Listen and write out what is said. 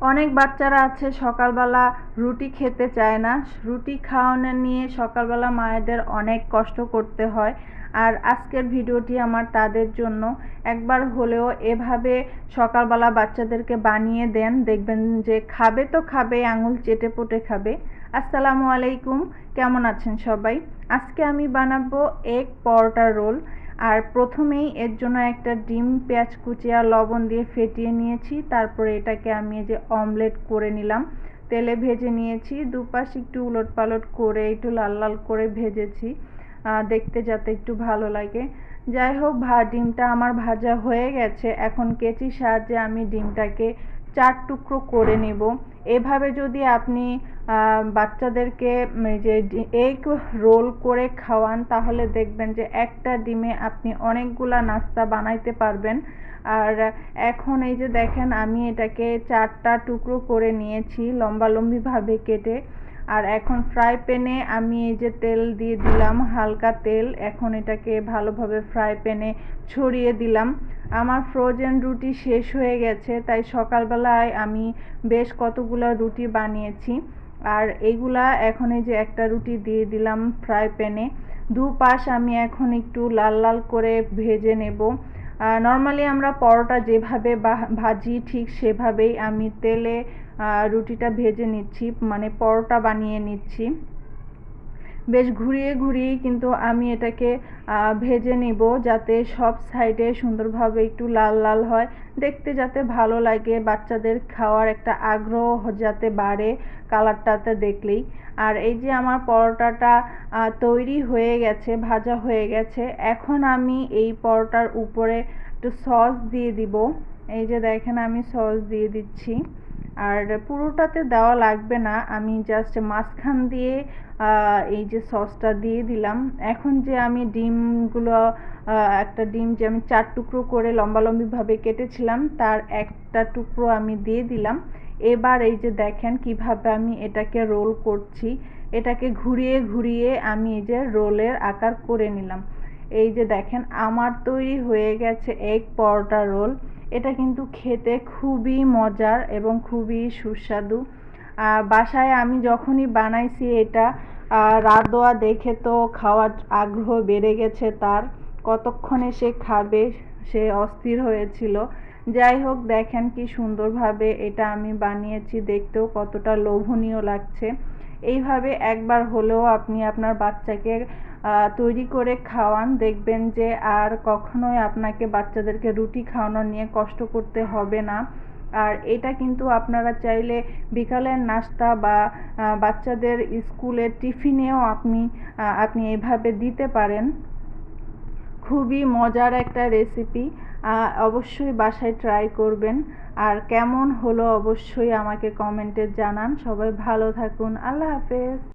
অনেক বাচ্চারা আছে, সকালবেলা রুটি খেতে চায় না। রুটি খাওয়ানো নিয়ে সকালবেলা মায়েদের অনেক কষ্ট করতে হয়। আর আজকের ভিডিওটি আমার তাদের জন্য। একবার হলেও এভাবে সকালবেলা বাচ্চাদেরকে বানিয়ে দেন, দেখবেন যে খাবে তো খাবে, আঙুল চেটে পুটে খাবে। আসসালামু আলাইকুম, কেমন আছেন সবাই? আজকে আমি বানাবো এগ পরোটা রোল। আর প্রথমেই এর জন্য একটা ডিম, পেঁয়াজ কুচি আর লবণ দিয়ে ফেটিয়ে নিয়েছি। তারপরে এটাকে আমি যে অমলেট করে নিলাম। তেলে ভেজে নিয়েছি। দুপাশ একটু উলট পালট করে একটু লাল লাল করে ভেজেছি। দেখতে যাতে একটু ভালো লাগে। যাই হোক, ভা, ডিমটা আমার ভাজা হয়ে গেছে। এখন কেচির সাহায্যে আমি ডিমটাকে চার টুকরো করে নেব। এভাবে যদি আপনি বাচ্চাদেরকে যে এগ রোল করে খাওয়ান, তাহলে দেখবেন যে একটা ডিমে আপনি অনেকগুলা নাস্তা বানাইতে পারবেন। আর এখন এই যে দেখেন, আমি এটাকে চারটা টুকরো করে নিয়েছি লম্বালম্বিভাবে কেটে। আর এখন ফ্রাই প্যানে আমি এই যে তেল দিয়ে দিলাম, হালকা তেল, এখন এটাকে ভালোভাবে ফ্রাই প্যানে ছড়িয়ে দিলাম। আমার ফ্রোজেন রুটি শেষ হয়ে গেছে, তাই সকালবেলায় আমি বেশ কতগুলো রুটি বানিয়েছি। আর এইগুলা এখন এই যে একটা রুটি দিয়ে দিলাম ফ্রাই প্যানে দু পাশ আমি এখন একটু লাল লাল করে ভেজে নেব। নর্মালি আমরা পরোটা যেভাবে ভাজি ঠিক সেভাবেই আমি তেলে রুটিটা ভেজে নিচ্ছি মানে পরোটা বানিয়ে নিচ্ছি। বেশ ঘুরিয়ে ঘুরিয়ে কিন্তু আমি এটাকে ভেজে নিব যাতে সব সাইডে সুন্দরভাবে একটু লাল লাল হয়। দেখতে যাতে ভালো লাগে, বাচ্চাদের খাওয়ার একটা আগ্রহ যাতে বাড়ে কালারটাতে দেখলেই। আর এই যে আমার পরোটাটা তৈরি হয়ে গেছে, ভাজা হয়ে গেছে, এখন আমি এই পরোটার উপরে একটু সস দিয়ে দিব। এই যে দেখেন আমি সস দিয়ে দিচ্ছি। আর পুরোটাতে দেওয়া লাগবে না। আমি জাস্ট মাঝখান দিয়ে এই যে সসটা দিয়ে দিলাম। এখন যে আমি ডিমগুলো একটা ডিম যে আমি চার টুকরো করে লম্বালম্বিভাবে কেটেছিলাম, তার একটা টুকরো আমি দিয়ে দিলাম। এবার এই যে দেখেন কীভাবে আমি এটাকে রোল করছি। এটাকে ঘুরিয়ে ঘুরিয়ে আমি এই যে রোলের আকার করে নিলাম। এই যে দেখেন, আমার তৈরি হয়ে গেছে এগ পরোটা রোল এটা কিন্তু খেতে খুবই মজার এবং খুবই সুস্বাদু। বাসায় আমি যখনই বানাইছি এটা রাদোয়া দেখে তো খাওয়ার আগ্রহ বেড়ে গেছে তার। কতক্ষণে সে খাবে, সে অস্থির হয়েছিল। যাই হোক, দেখেন কি সুন্দরভাবে এটা আমি বানিয়েছি। দেখতেও কতটা লোভনীয় লাগছে। এইভাবে একবার হলেও আপনি আপনার বাচ্চাকে তৈরি করে খাওয়ান। দেখবেন যে আর কখনোই আপনাকে বাচ্চাদেরকে রুটি খাওয়ানো নিয়ে কষ্ট করতে হবে না। আর এটা কিন্তু আপনারা চাইলে বিকালের নাস্তা বা বাচ্চাদের স্কুলের টিফিনেও আপনি আপনি এভাবে দিতে পারেন। খুবই মজার একটা রেসিপি। অবশ্যই বাসায় ট্রাই করবেন। আর কেমন হলো অবশ্যই আমাকে কমেন্টে জানান। সবাই ভালো থাকুন। আল্লাহ হাফেজ।